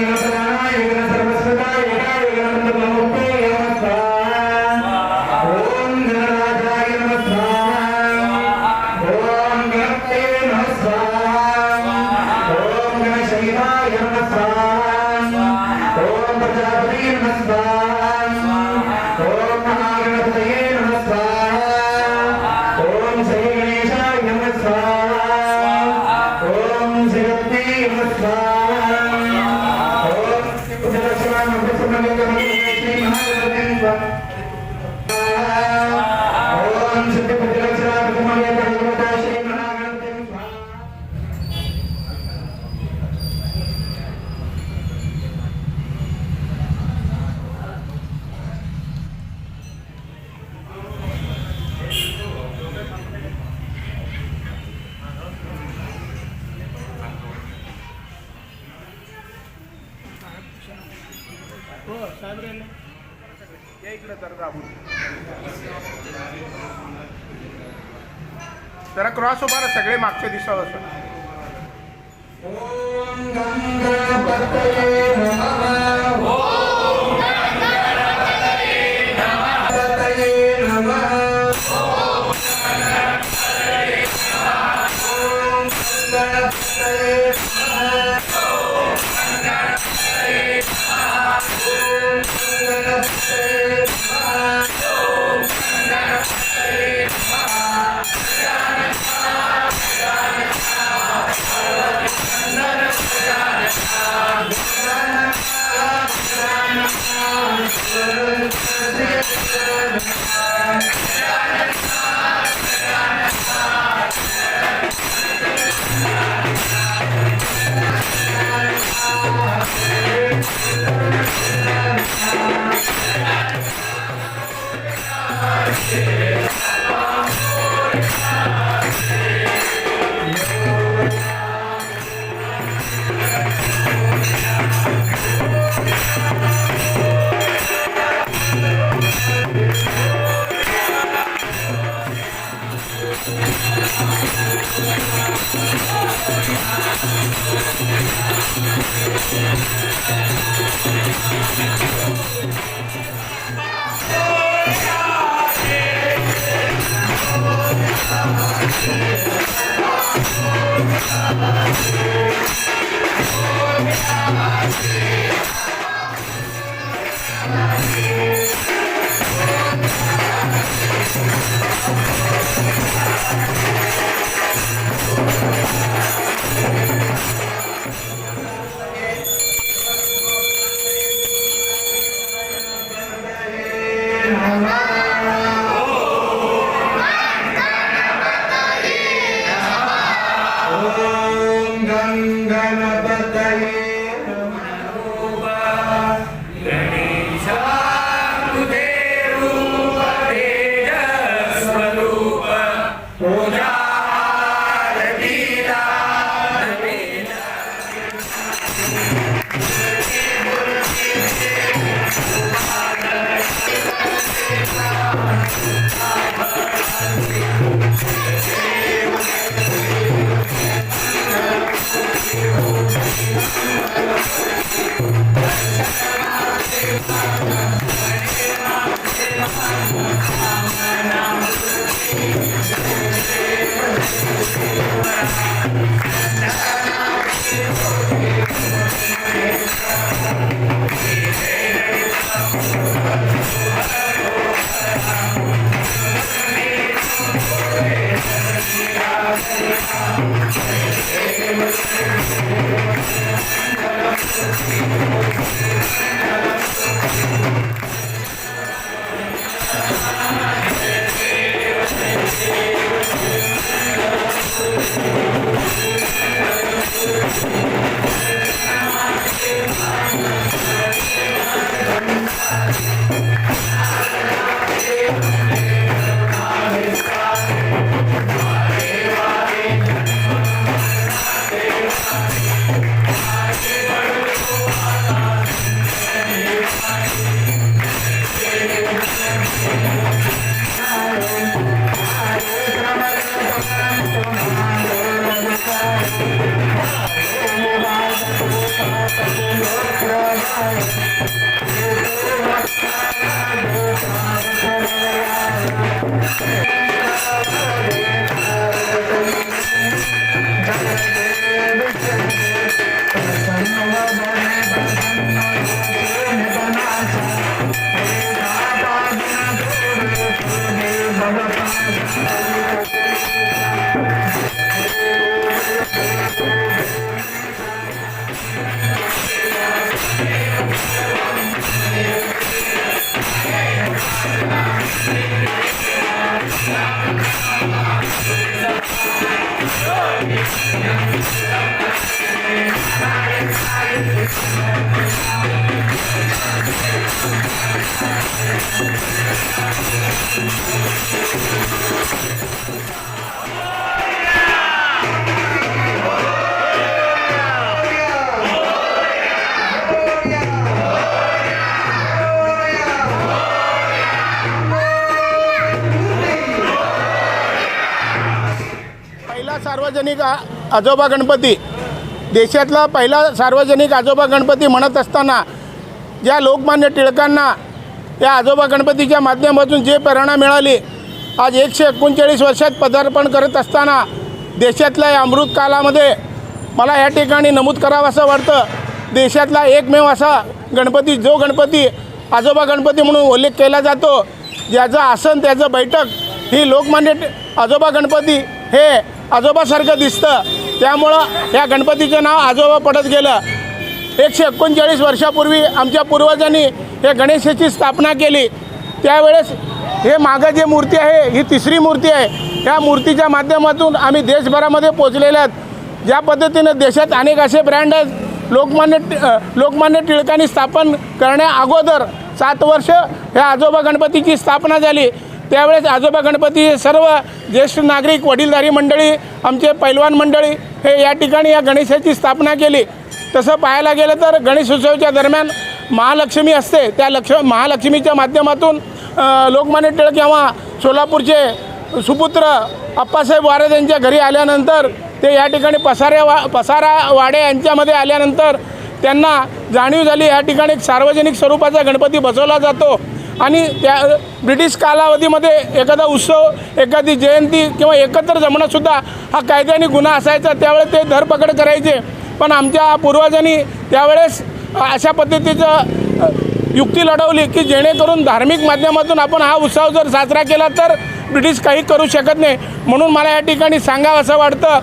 யோகநாதனாய் யோகநாத ऐकलं तर राहुल जरा क्रॉस उभारा सगळे मागच्या दिसावं असं. Yeah. Gangana. Thank you. पहिला सार्वजनिक आजोबा गणपती. देशातला पहिला सार्वजनिक आजोबा गणपती म्हणत असताना ज्या लोकमान्य टिळकांना या आजोबा गणपतीच्या माध्यमातून जे प्रेरणा मिळाली आज एकशे एकोणचाळीस वर्षात पदार्पण करत असताना देशातल्या या अमृत कालामध्ये मला या ठिकाणी नमूद करावं असं वाटतं. देशातला एकमेव असा गणपती जो गणपती आजोबा गणपती म्हणून उल्लेख केला जातो ज्याचं आसन त्याचं बैठक ही लोकमान्य टि- आजोबा गणपती हे आजोबासारखं दिसतं. त्यामुळं या गणपतीचं नाव आजोबा पडत गेलं. एकशे एकोणचाळीस वर्षापूर्वी आमच्या पूर्वजांनी हे गणेशाची स्थापना केली. त्यावेळेस हे मागं जे मूर्ती आहे ही तिसरी मूर्ती आहे. ह्या मूर्तीच्या माध्यमातून आम्ही देशभरामध्ये पोचलेले आहेत. ज्या पद्धतीनं देशात अनेक असे ब्रँड आहेत लोकमान्य लोकमान्य टिळकांनी स्थापन करण्या अगोदर सात वर्ष ह्या आजोबा गणपतीची स्थापना झाली. त्यावेळेस आजोबा गणपती हे सर्व ज्येष्ठ नागरिक वडीलधारी मंडळी आमचे पैलवान मंडळी हे या ठिकाणी या गणेशाची स्थापना केली. तसं पाहायला गेलं तर गणेशोत्सवाच्या दरम्यान महालक्ष्मी असते. त्या लक्ष महालक्ष्मीच्या माध्यमातून लोकमान्य टिळक किंवा सोलापूरचे सुपुत्र अप्पासाहेब वारे यांच्या घरी आल्यानंतर ते या ठिकाणी पसाऱ्या वा पसारा वाडे यांच्यामध्ये आल्यानंतर त्यांना जाणीव झाली. या ठिकाणी एक सार्वजनिक स्वरूपाचा गणपती बसवला जातो. आणि त्या ब्रिटिश कालावधीमध्ये एखादा उत्सव एखादी जयंती किंवा एकत्र जमणंसुद्धा हा कायद्याने गुन्हा असायचा. त्यावेळेस ते धरपकड करायचे. पण आमच्या पूर्वजांनी त्यावेळेस अशा पद्धतीचं युक्ती लढवली की जेणेकरून धार्मिक माध्यमातून आपण हा उत्सव जर साजरा केला तर ब्रिटिश काही करू शकत नाही. म्हणून मला या ठिकाणी सांगावं असं वाटतं.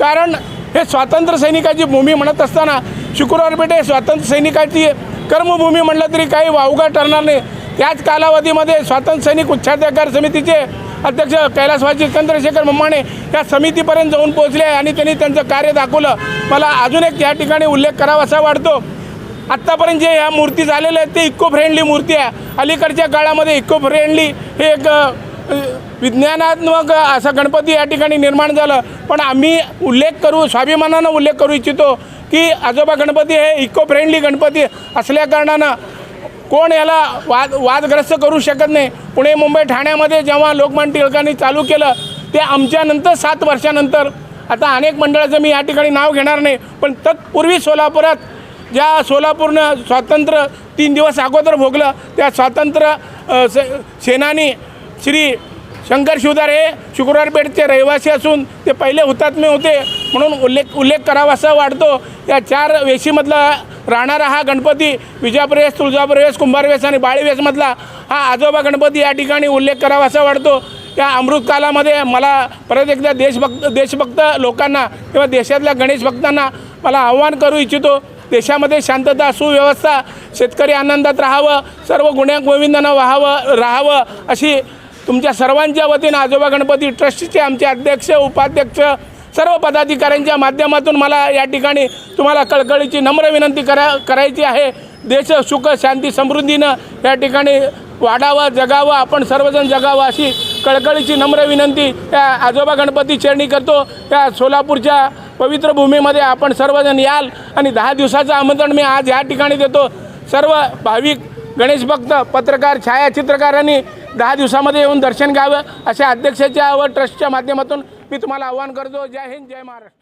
कारण हे स्वातंत्र्य सैनिकाची भूमी म्हणत असताना शुक्रवारपेठ हे स्वातंत्र्य सैनिकाची कर्मभूमी म्हणलं तरी काही वावगा ठरणार नाही. त्याच कालावधीमध्ये स्वातंत्र्य सैनिक उच्चाधिकार समितीचे अध्यक्ष कैलासवासी चंद्रशेखर मम्माणे या समितीपर्यंत जाऊन पोहोचले आणि त्यांनी त्यांचं कार्य दाखवलं. मला अजून एक या ठिकाणी उल्लेख करावा असा वाटतो. आत्तापर्यंत जे ह्या मूर्ती झालेल्या आहेत ते इको फ्रेंडली मूर्ती आहे. अलीकडच्या काळामध्ये इको फ्रेंडली हे एक विज्ञानात्मक असा गणपती या ठिकाणी निर्माण झालं. पण आम्ही उल्लेख करू स्वाभिमानानं उल्लेख करू इच्छितो की आजोबा गणपती हे इको फ्रेंडली गणपती असल्याकारणानं कोण याला वाद वादग्रस्त करू शकत नाही? पुणे मुंबई ठाण्यामध्ये जेव्हा लोकमान्य टिळकांनी चालू केलं ते आमच्यानंतर सात वर्षानंतर आता अनेक मंडळाचं मी या ठिकाणी नाव घेणार नाही पण तत्पूर्वी सोलापुरात ज्या सोलापूरनं स्वातंत्र्य तीन दिवस अगोदर भोगलं त्या स्वातंत्र्य सेनानी श्री शंकर शिवदार हे शुक्रवारपेठचे रहिवासी असून ते पहिले हुतात्मे होते म्हणून उल्लेख उल्लेख करावा असं वाटतो या चार वेशीमधला राहणारा हा गणपती विजाप्रवेश तुळजाप्रवेश कुंभारवेश आणि बाळीवेशमधला हा आजोबा गणपती या ठिकाणी उल्लेख करावा असा वाटतो. या अमृतकालामध्ये मला परत एकदा देशभक्त देशभक्त लोकांना किंवा देशातल्या गणेश भक्तांना मला आव्हान करू इच्छितो. देशामध्ये शांतता सुव्यवस्था शेतकरी आनंदात राहावं सर्व गुण्या गोविंदानं व्हावं राहावं अशी तुमच्या सर्वांच्या वतीनं आजोबा गणपती ट्रस्टचे आमचे अध्यक्ष उपाध्यक्ष सर्व पदाधिकाऱ्यांच्या माध्यमातून मला या ठिकाणी तुम्हाला कळकळीची नम्र विनंती करा करायची आहे. देश सुख शांती समृद्धीनं या ठिकाणी वाढावं जगावं आपण सर्वजण जगावं अशी कळकळीची नम्र विनंती या आजोबा गणपती चरणी करतो. या सोलापूरच्या पवित्र भूमीमध्ये आपण सर्वजण याल आणि दहा दिवसाचं आमंत्रण मी आज या ठिकाणी देतो. सर्व भाविक गणेश भक्त पत्रकार छायाचित्रकारांनी दहा दिवसामध्ये येऊन दर्शन घ्यावं अशा अध्यक्षाच्या व ट्रस्टच्या माध्यमातून मी तुम्हाला आवाहन करतो. जय हिंद जय महाराष्ट्र.